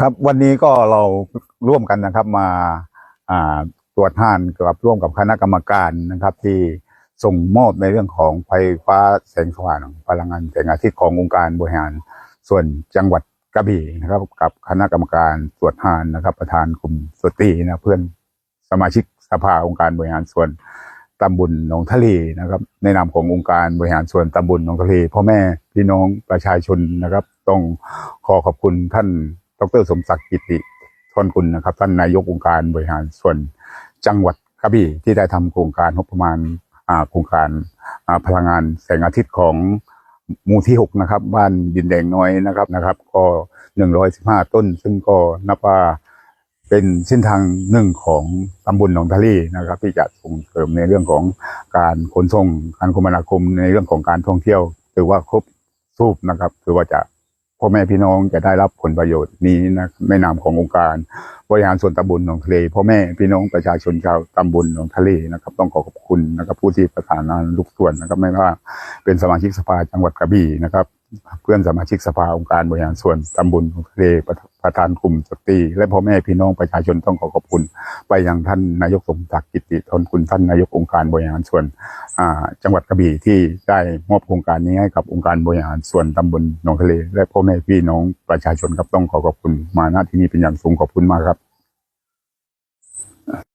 ครับวันนี้ก็เราร่วมกันนะครับมาตรวจทานกับร่วมกับคณะกรรมการนะครับ ที่ส่งมอบในเรื่องของไฟฟ้าแสงสว่างพลังงานแสงอาทิตย์ขององค์การบริหาร ส่วนจังหวัดกระบี่นะครับ กับคณะกรรมการตรวจทานนะครับ ประธานกลุ่มสตรีนะเพื่อนสมาชิกสภาองค์การบริหารส่วนตำบลหนองทะเลนะครับ ในนามขององค์การบริหารส่วนตำบลหนองทะเลพ่อแม่พี่น้องประชาชนนะครับ ต้องขอขอบคุณท่าน ดรสมศักดิ์กิติทนกุลนะครับ ท่านนายกองค์การบริหารส่วนจังหวัดกระบี่ที่ได้ทำโครงการงบประมาณอ่าโครงการพลังงานแสงอาทิตย์ของหมู่ที่หกนะครับ บ้านดินแดงน้อยนะครับนะครับ ก็หนึ่งร้อยสิบห้าต้น ซึ่งก็นับว่าเป็นเส้นทางหนึ่งของตำบลหนองทะเลนะครับ ที่จะส่งเสริมในเรื่องของการขนส่งการคมนาคมในเรื่องของการท่องเที่ยว ถือว่าครบสูบนะครับถือว่าจะ พ่อแม่พี่น้องจะได้รับผลประโยชน์นี้นะในนามขององค์การ บริหารส่วนตำบลหนองทะเลพ่อแม่พี่น้องประชาชนชาวตำบลหนองทะเลนะครับ ต้องขอขอบคุณนะครับ ผู้ที่ประสานงานทุกส่วนนะครับ ไม่ว่าเป็นสมาชิกสภาจังหวัดกระบี่นะครับ เพื่อนสมาชิกสภาองค์การบริหารส่วนตำบลหนองทะเลประประธานกลุ่มสตรีและพ่อแม่พี่น้องประชาชนต้องขอขอบคุณ ไปยังท่านนายกสมศักดิ์กิติทนคุณท่านนายกองค์การบริหารส่วนจังหวัดกระบี่ที่ได้มอบโครงการนี้ให้กับองค์การบริหารส่วนตำบลหนองทะเล และพ่อแม่พี่น้องประชาชนครับต้องขอขอบคุณมาณที่นี้เป็นอย่างสูงขอบคุณมากครับ